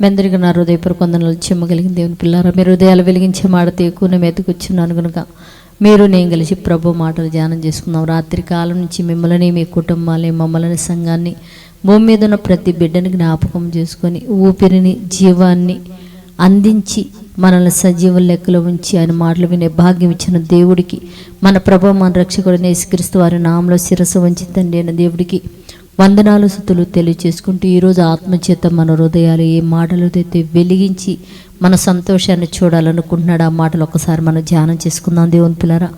మెందరికి నా హృదయపూర్వక వందనలు చెమ్మగలిగిన దేవుని పిల్లారా మీరు హృదయాలు వెలిగించే మాటతో ఎక్కువనే నేను ఎత్తుకొచ్చున్నాను కనుక మీరు నేను కలిసి ప్రభు మాటలు ధ్యానం చేసుకున్నాం రాత్రి కాలం నుంచి మిమ్మల్ని మీ కుటుంబాన్ని మమ్మల్ని సంఘాన్ని భూమి మీద ఉన్న ప్రతి బిడ్డని జ్ఞాపకం చేసుకొని ఊపిరిని జీవాన్ని అందించి మనల్ని సజీవ లెక్కలో ఉంచి ఆయన మాటలు వినే భాగ్యం ఇచ్చిన దేవుడికి మన ప్రభు మన రక్షకుడు నేసుక్రీస్తు వారి నామలో శిరస వంచి తండ్రి అయిన దేవుడికి వందనాలు సుతులు తెలియచేసుకుంటూ ఈరోజు ఆత్మచేత మన హృదయాలు ఏ మాటలు అయితే వెలిగించి మన సంతోషాన్ని చూడాలనుకుంటున్నాడు ఆ మాటలు ఒకసారి మనం ధ్యానం చేసుకుందాం. దేవుని పిల్లరా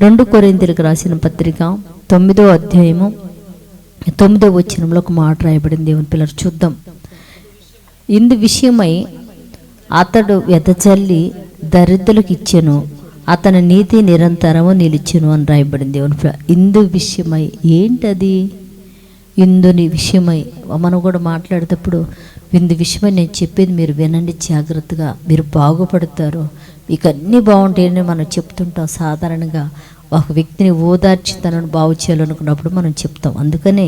రెండు కొరింతలకు రాసిన పత్రిక తొమ్మిదో అధ్యాయము తొమ్మిదో వచ్చినంలో ఒక మాట రాయబడింది. దేవుని పిల్లలు చూద్దాం. ఇందు విషయమై అతడు వెదచల్లి దరిద్రులకు ఇచ్చెను అతని నీతి నిరంతరము నిలిచెను అని రాయబడింది. దేవుని పిల్ల ఇందు విషయమై ఏంటది? ఇందుని విషయమై మనం కూడా మాట్లాడేటప్పుడు ఇందు విషయమై నేను చెప్పేది మీరు వినండి జాగ్రత్తగా మీరు బాగుపడతారు. మీకు అన్నీ బాగుంటాయని మనం చెప్తుంటాం సాధారణంగా. ఒక వ్యక్తిని ఓదార్చి తనను బాగు చేయాలనుకున్నప్పుడు మనం చెప్తాం. అందుకనే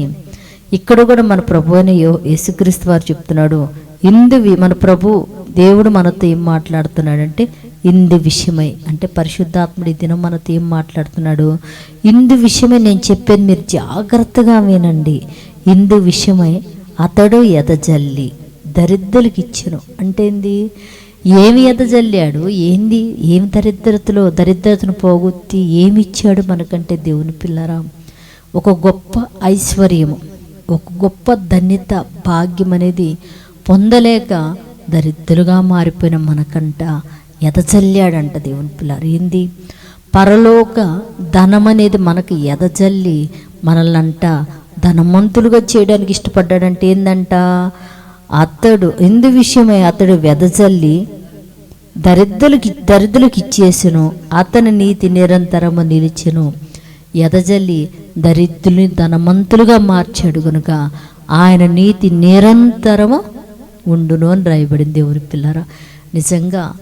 ఇక్కడ కూడా మన ప్రభు అయిన యో యేసుక్రీస్తు వారు చెప్తున్నాడు ఇందు మన ప్రభు దేవుడు మనతో ఏం మాట్లాడుతున్నాడంటే ఇందు విషయమై. అంటే పరిశుద్ధాత్ముడి దినం మనతో ఏం మాట్లాడుతున్నాడు? ఇందు విషయమై నేను చెప్పేది మీరు జాగ్రత్తగా వినండి. ఇందు విషయమై అతడు ఎదజల్లి దరిద్రులకు ఇచ్చెను. అంటే ఏంది? ఏమి ఎదజల్లాడు? ఏంది? ఏమి దరిద్రతలో దరిద్రతను పోగొత్తి ఏమి ఇచ్చాడు మనకంటే దేవుని పిల్లరా? ఒక గొప్ప ఐశ్వర్యము ఒక గొప్ప ధన్యత భాగ్యం అనేది పొందలేక దరిద్రులుగా మారిపోయిన మనకంట ఎదచల్లాడంట దేవుని పిల్లారు ఏంది? పరలోక ధనం అనేది మనకు ఎదచల్లి మనల్ని అంట ధనవంతులుగా చేయడానికి ఇష్టపడ్డాడంటే ఏందంట? అతడు ఎందు విషయమై అతడు వెదజల్లి దరిద్రులకి దరిద్రులకు ఇచ్చేసెను అతని నీతి నిరంతరము నిలిచెను. ఎదజల్లి దరిద్రుని ధనవంతులుగా మార్చాడు గనుక ఆయన నీతి నిరంతరము ఉండును అని రాయబడింది దేవుని పిల్లరా? నిజంగా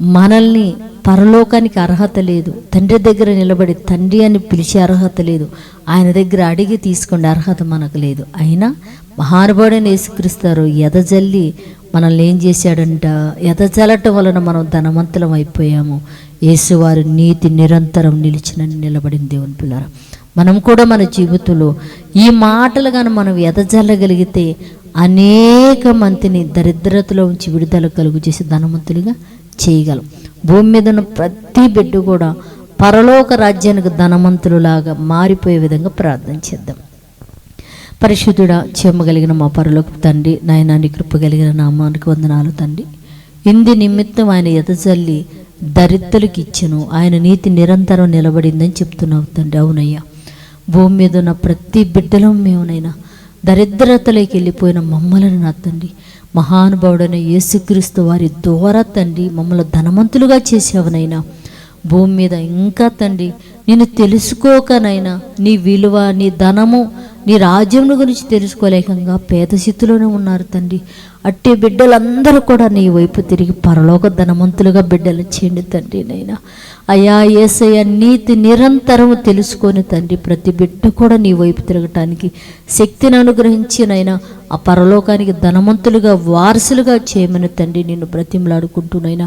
మనల్ని పరలోకానికి అర్హత లేదు. తండ్రి దగ్గర నిలబడి తండ్రి అని పిలిచే అర్హత లేదు. ఆయన దగ్గర అడిగి తీసుకునే అర్హత మనకు లేదు. అయినా మహానుభావుడని యేసుక్రీస్తారు ఎదజల్లి మనల్ని ఏం చేశాడంట? ఎదజల్లటం వలన మనం ధనవంతులం అయిపోయాము. యేసువారి నీతి నిరంతరం నిలిచినని నిలబడింది దేవుని పిల్లరా? మనం కూడా మన జీవితంలో ఈ మాటలు కానీ మనం ఎదజల్లగలిగితే అనేక మందిని దరిద్రతలో ఉంచి విడుదల కలుగు చేసి ధనవంతులుగా చేయగలం. భూమి మీద ఉన్న ప్రతి బిడ్డ కూడా పరలోక రాజ్యానికి ధనవంతులులాగా మారిపోయే విధంగా ప్రార్థన చేద్దాం. పరిశుద్ధుడా చెమ్మగలిగిన మా పరలోక తండ్రి నాయనాన్ని కృప కలిగిన నామానికి వందనాలు తండ్రి. ఇంది నిమిత్తం ఆయన ఎదజల్లి దరిద్రులకు ఇచ్చను. ఆయన నీతి నిరంతరం నిలబడిందని చెప్తున్నావు తండ్రి. అవునయ్యా. భూమి మీద ఉన్న ప్రతి బిడ్డలో మేమునైనా దరిద్రతలోకి వెళ్ళిపోయిన మమ్మల్ని నా తండ్రి మహానుభావుడైన యేసుక్రీస్తు వారి ద్వారా తండ్రి మమ్మల్ని ధనవంతులుగా చేసేవనైనా భూమి మీద ఇంకా తండ్రి నేను తెలుసుకోకనైనా నీ విలువ నీ ధనము నీ రాజ్యం గురించి తెలుసుకోలేకంగా పేద స్థితిలోనే ఉన్నారు తండ్రి. అట్టి బిడ్డలందరూ కూడా నీ వైపు తిరిగి పరలోక ధనవంతులుగా బిడ్డలు చేయండి తండ్రి నైనా. అయా ఏసయ్య నీతి నిరంతరం తెలుసుకొని తండ్రి ప్రతి బిడ్డ కూడా నీ వైపు తిరగటానికి శక్తిని అనుగ్రహించినైనా ఆ పరలోకానికి ధనవంతులుగా వారసులుగా చేయమని తండ్రి నిన్ను బ్రతిమలాడుకుంటున్నాయినా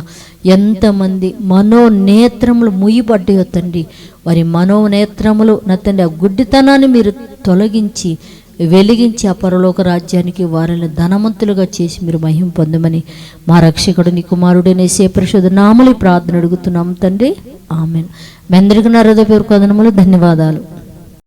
ఎంతమంది మనోనేత్రములు ముయ్యబడ్డాయో తండ్రి వారి మనోనేత్రములు నా తండ్రి ఆ గుడ్డితనాన్ని మీరు తొలగించి వెలిగించి ఆ పరలోక రాజ్యానికి వారిని ధనవంతులుగా చేసి మీరు మహిమ పొందమని మా రక్షకుడు నీ కుమారుడైన సే నామలి ప్రార్థన అడుగుతున్నాం తండ్రి. ఆమెను. మెందరికి నా హృదయపూర్వక ధన్యవాదాలు.